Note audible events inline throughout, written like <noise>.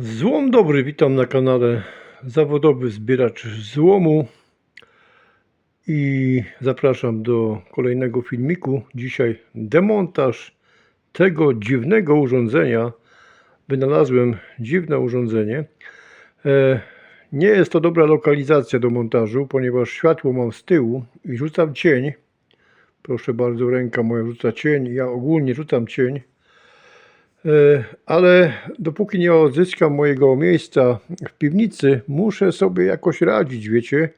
Złom dobry, witam na kanale Zawodowy Zbieracz Złomu i zapraszam do kolejnego filmiku. Dzisiaj demontaż tego dziwnego urządzenia. Wynalazłem dziwne urządzenie. E, Nie jest to dobra lokalizacja do montażu, ponieważ światło mam z tyłu i rzucam cień. Proszę bardzo, ręka moja rzuca cień. Ja ogólnie rzucam cień. E, ale dopóki nie odzyskam mojego miejsca w piwnicy, muszę sobie jakoś radzić, wiecie,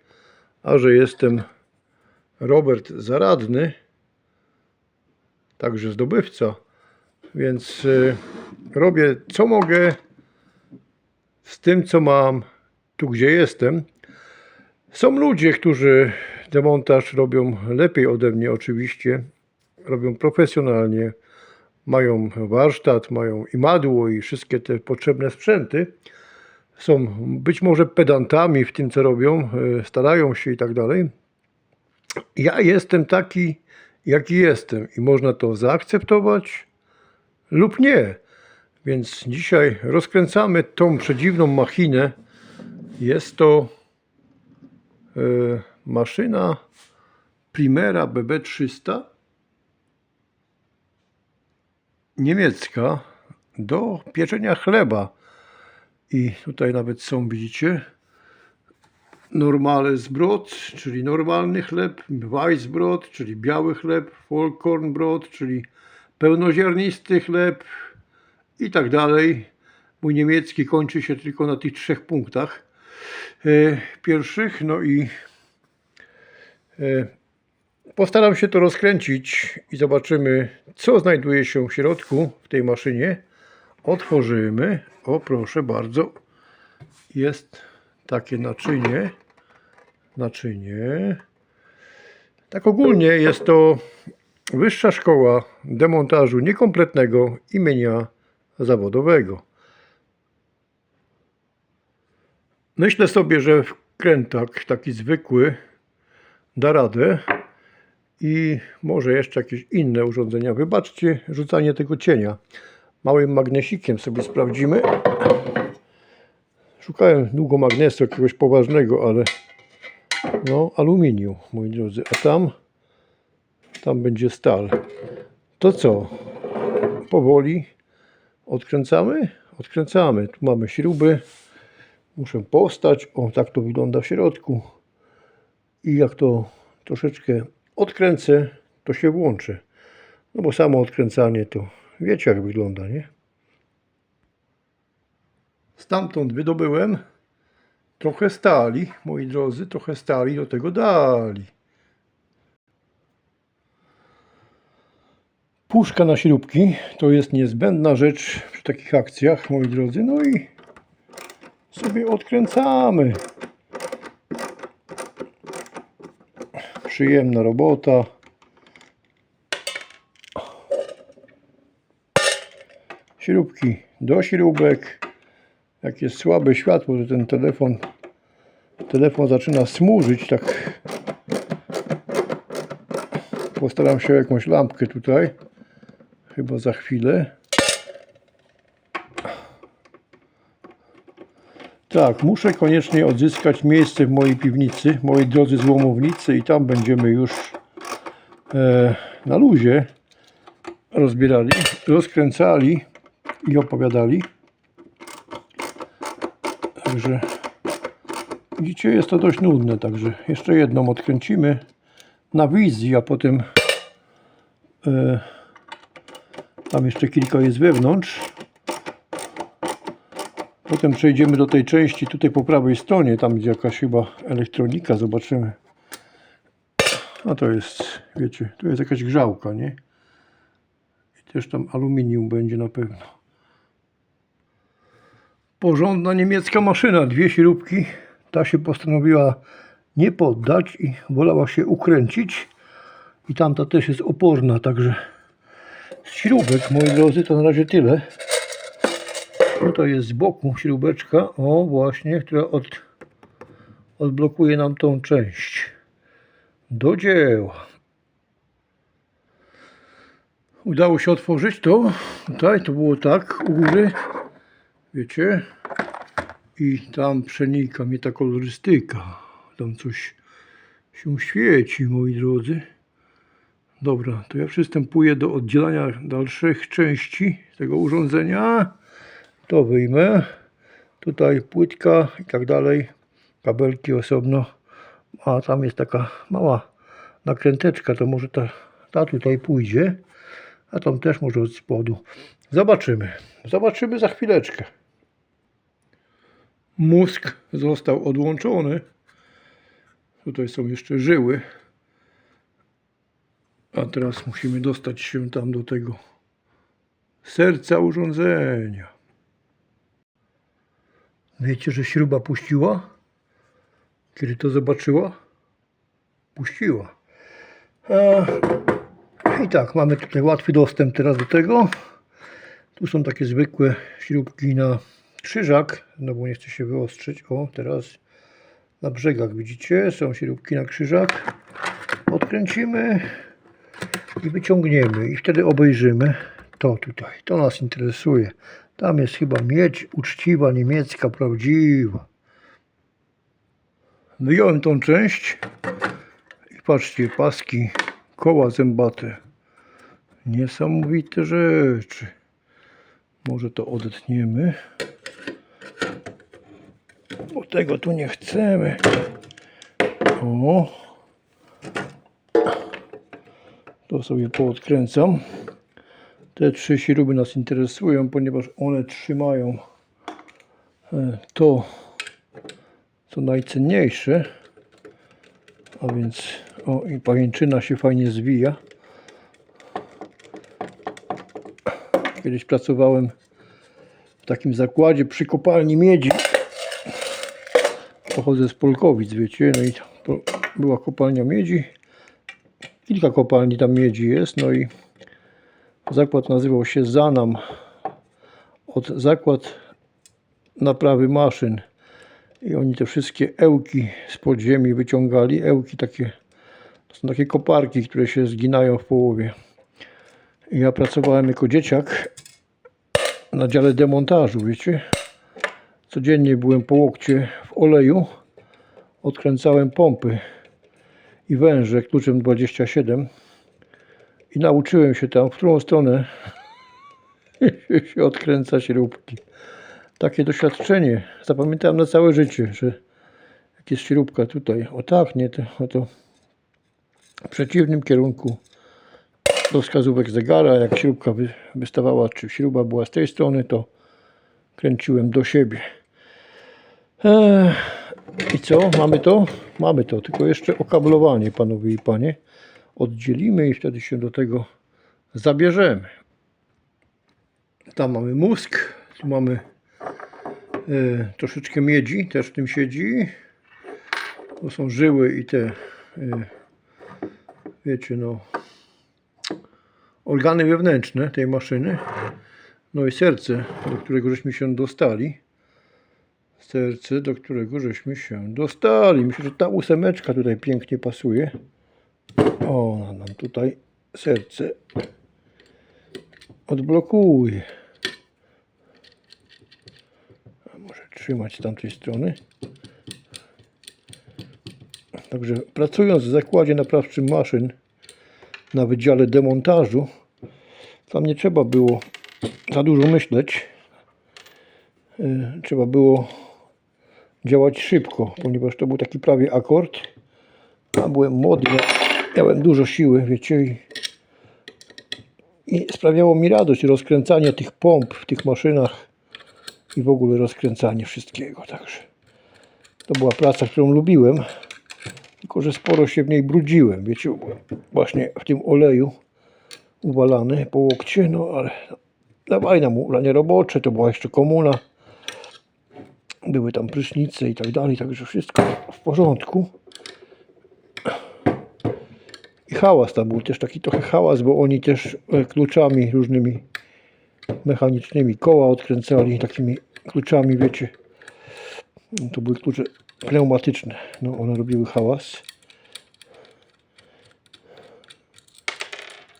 a że jestem Robert Zaradny, także zdobywca, więc e, robię co mogę z tym, co mam, tu gdzie jestem. Są ludzie, którzy demontaż robią lepiej ode mnie, oczywiście, robią profesjonalnie mają warsztat, mają imadło i wszystkie te potrzebne sprzęty. Są być może pedantami w tym, co robią, e, starają się i tak dalej. Ja jestem taki, jaki jestem i można to zaakceptować lub nie. Więc dzisiaj rozkręcamy tą przedziwną machinę. Jest to e, maszyna Primera BB300 niemiecka do pieczenia chleba. I tutaj nawet są, widzicie, Normalsbrot, czyli normalny chleb, Weissbrot, czyli biały chleb, Vollkornbrot, czyli pełnoziarnisty chleb i tak dalej. Mój niemiecki kończy się tylko na tych trzech punktach e, pierwszych. No i e, Postaram się to rozkręcić i zobaczymy, co znajduje się w środku w tej maszynie. Otworzymy. O, proszę bardzo. Jest takie naczynie. Naczynie. Tak ogólnie jest to Wyższa Szkoła Demontażu Niekompletnego imienia zawodowego. Myślę sobie, że wkrętak taki zwykły da radę i może jeszcze jakieś inne urządzenia. Wybaczcie rzucanie tego cienia. Małym magnesikiem sobie sprawdzimy. Szukałem długo magnesu jakiegoś poważnego, ale no aluminium, moi drodzy. A tam, tam będzie stal. To co? Powoli odkręcamy? Odkręcamy. Tu mamy śruby. Muszę powstać. O, tak to wygląda w środku. I jak to troszeczkę odkręcę, to się włączy. No bo samo odkręcanie to wiecie jak wygląda, nie? Stamtąd wydobyłem trochę stali, moi drodzy, trochę stali do tego dali. Puszka na śrubki to jest niezbędna rzecz przy takich akcjach, moi drodzy. No i sobie odkręcamy. Przyjemna robota. Śrubki do śrubek. Jak jest słabe światło, to ten telefon telefon zaczyna smużyć tak. Postaram się jakąś lampkę tutaj. Chyba za chwilę. Tak, muszę koniecznie odzyskać miejsce w mojej piwnicy, mojej drodze złomownicy i tam będziemy już e, na luzie rozbierali, rozkręcali i opowiadali. Także widzicie, jest to dość nudne, także jeszcze jedną odkręcimy na wizji, a potem e, tam jeszcze kilka jest wewnątrz. Potem przejdziemy do tej części tutaj po prawej stronie, tam gdzie jakaś chyba elektronika, zobaczymy. A to jest, wiecie, tu jest jakaś grzałka, nie? I też tam aluminium będzie na pewno. Porządna niemiecka maszyna, dwie śrubki. Ta się postanowiła nie poddać i wolała się ukręcić. I tamta też jest oporna, także z śrubek, moi drodzy, to na razie tyle. Tutaj jest z boku śrubeczka, o właśnie, która od, odblokuje nam tą część. Do dzieła. Udało się otworzyć to. Tutaj to było tak u góry. Wiecie? I tam przenika mnie ta kolorystyka. Tam coś się świeci, moi drodzy. Dobra, to ja przystępuję do oddzielania dalszych części tego urządzenia. To wyjmę. Tutaj płytka i tak dalej. Kabelki osobno. A tam jest taka mała nakręteczka, to może ta, ta tutaj pójdzie. A tam też może od spodu. Zobaczymy. Zobaczymy za chwileczkę. Mózg został odłączony. Tutaj są jeszcze żyły. A teraz musimy dostać się tam do tego serca urządzenia. Wiecie, że śruba puściła? Kiedy to zobaczyła? Puściła. E, I tak, mamy tutaj łatwy dostęp teraz do tego. Tu są takie zwykłe śrubki na krzyżak, no bo nie chce się wyostrzyć. O, teraz na brzegach widzicie, są śrubki na krzyżak. Odkręcimy i wyciągniemy i wtedy obejrzymy to tutaj. To nas interesuje. Tam jest chyba miedź uczciwa, niemiecka, prawdziwa. Wyjąłem tą część i patrzcie, paski, koła zębate. Niesamowite rzeczy. Może to odetniemy. Bo tego tu nie chcemy. O. To sobie poodkręcam. Te trzy śruby nas interesują, ponieważ one trzymają e, to, co najcenniejsze. A więc, o i pajęczyna się fajnie zwija. Kiedyś pracowałem w takim zakładzie przy kopalni miedzi. Pochodzę z Polkowic, wiecie, no i była kopalnia miedzi. Kilka kopalni tam miedzi jest, no i zakład nazywał się Zanam. Od zakład naprawy maszyn. I oni te wszystkie ełki z podziemi wyciągali. Ełki takie, to są takie koparki, które się zginają w połowie. I ja pracowałem jako dzieciak na dziale demontażu, wiecie. Codziennie byłem po łokcie w oleju. Odkręcałem pompy i węże kluczem 27 i nauczyłem się tam, w którą stronę <laughs> się odkręca śrubki. Takie doświadczenie zapamiętałem na całe życie, że jak jest śrubka tutaj, o tak, nie, to, o to w przeciwnym kierunku do wskazówek zegara, jak śrubka wy, wystawała, czy śruba była z tej strony, to kręciłem do siebie. Eee, I co? Mamy to? Mamy to, tylko jeszcze okablowanie, panowie i panie. Oddzielimy i wtedy się do tego zabierzemy. Tam mamy mózg, tu mamy e, troszeczkę miedzi, też w tym siedzi. To są żyły i te, e, wiecie, no, organy wewnętrzne tej maszyny. No i serce, do którego żeśmy się dostali. Serce, do którego żeśmy się dostali. Myślę, że ta ósemeczka tutaj pięknie pasuje. O, nam tutaj serce odblokuje. A może trzymać z tamtej strony. Także pracując w zakładzie naprawczym maszyn na wydziale demontażu, tam nie trzeba było za dużo myśleć. Y, Trzeba było działać szybko, ponieważ to był taki prawie akord. A byłem młody, miałem dużo siły, wiecie, i, i sprawiało mi radość rozkręcanie tych pomp w tych maszynach i w ogóle rozkręcanie wszystkiego. Także to była praca, którą lubiłem, tylko że sporo się w niej brudziłem, wiecie, właśnie w tym oleju uwalany po łokcie, no ale dawaj nam ubranie robocze, to była jeszcze komuna były tam prysznice i tak dalej, także wszystko w porządku. I hałas tam był też taki trochę hałas, bo oni też e, kluczami różnymi mechanicznymi koła odkręcali, takimi kluczami, wiecie. To były klucze pneumatyczne. No, one robiły hałas.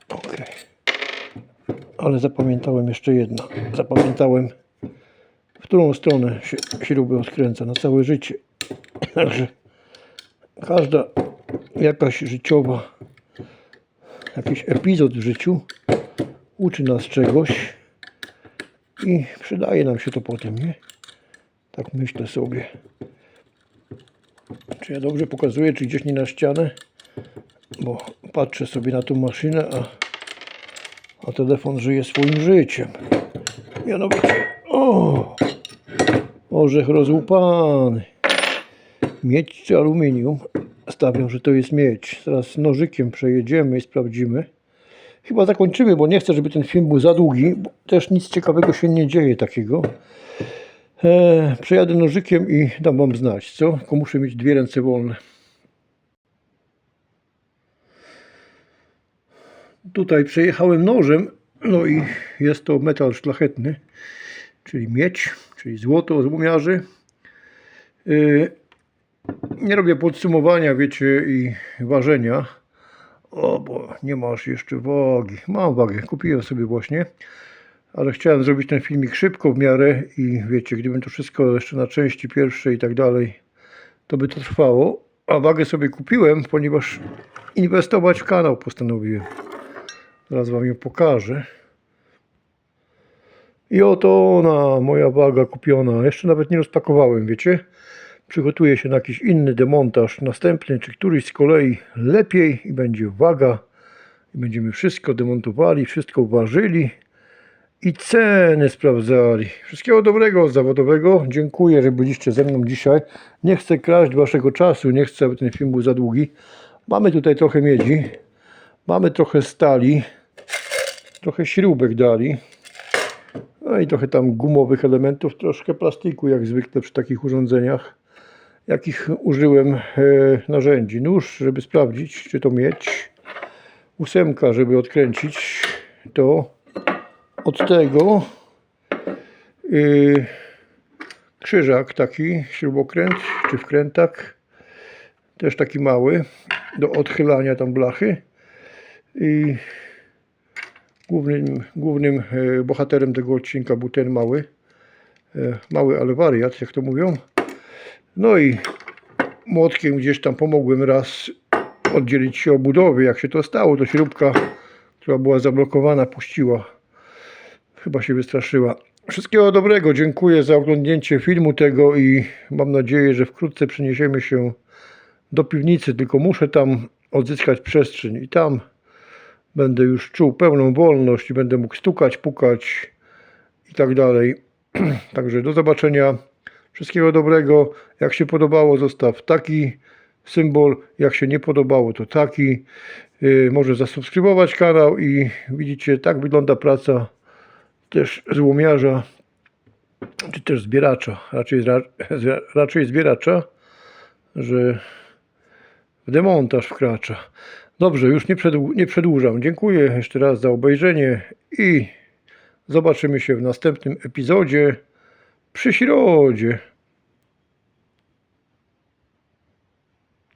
Okej. Ale zapamiętałem jeszcze jedno. Zapamiętałem w którą stronę się śruby odkręca na całe życie. <clears throat> Także każda jakaś życiowa, jakiś epizod w życiu uczy nas czegoś i przydaje nam się to potem, nie? Tak myślę sobie. Czy ja dobrze pokazuję, czy gdzieś nie na ścianę? Bo patrzę sobie na tą maszynę, a, a telefon żyje swoim życiem. Mianowicie, o! Orzech rozłupany. Miedź czy aluminium? Stawiam, że to jest miedź. Teraz nożykiem przejedziemy i sprawdzimy. Chyba zakończymy, bo nie chcę, żeby ten film był za długi. Bo też nic ciekawego się nie dzieje takiego. E, przejadę nożykiem i dam wam znać, co? Tylko muszę mieć dwie ręce wolne. Tutaj przejechałem nożem, no i jest to metal szlachetny, czyli miedź, czyli złoto z umiarzy. Yy, nie robię podsumowania, wiecie, i ważenia. O, bo nie masz jeszcze wagi. Mam wagę, kupiłem sobie właśnie. Ale chciałem zrobić ten filmik szybko w miarę i wiecie, gdybym to wszystko jeszcze na części pierwsze i tak dalej, to by to trwało. A wagę sobie kupiłem, ponieważ inwestować w kanał postanowiłem. Zaraz wam ją pokażę. I oto ona, moja waga kupiona. Jeszcze nawet nie rozpakowałem, wiecie. Przygotuję się na jakiś inny demontaż następny, czy któryś z kolei lepiej i będzie waga. I będziemy wszystko demontowali, wszystko ważyli i ceny sprawdzali. Wszystkiego dobrego zawodowego. Dziękuję, że byliście ze mną dzisiaj. Nie chcę kraść waszego czasu, nie chcę, aby ten film był za długi. Mamy tutaj trochę miedzi, mamy trochę stali, trochę śrubek dali. No i trochę tam gumowych elementów, troszkę plastiku, jak zwykle przy takich urządzeniach. Jakich użyłem e, narzędzi? Nóż, żeby sprawdzić, czy to miedź. Ósemka, żeby odkręcić to od tego. Yy, krzyżak taki, śrubokręt czy wkrętak. Też taki mały do odchylania tam blachy. I głównym, głównym e, bohaterem tego odcinka był ten mały. e, Mały, ale wariat, jak to mówią. No i młotkiem gdzieś tam pomogłem raz oddzielić się o budowie. Jak się to stało, to śrubka, która była zablokowana, puściła. Chyba się wystraszyła. Wszystkiego dobrego. Dziękuję za oglądnięcie filmu tego i mam nadzieję, że wkrótce przeniesiemy się do piwnicy. Tylko muszę tam odzyskać przestrzeń i tam będę już czuł pełną wolność i będę mógł stukać, pukać i tak dalej. <clears throat> Także do zobaczenia. Wszystkiego dobrego. Jak się podobało, zostaw taki symbol. Jak się nie podobało, to taki. Yy, może zasubskrybować kanał i widzicie, tak wygląda praca też złomiarza, czy też zbieracza, raczej, ra- raczej zbieracza, że w demontaż wkracza. Dobrze, już nie przedłużam. Dziękuję jeszcze raz za obejrzenie i zobaczymy się w następnym epizodzie przy środzie.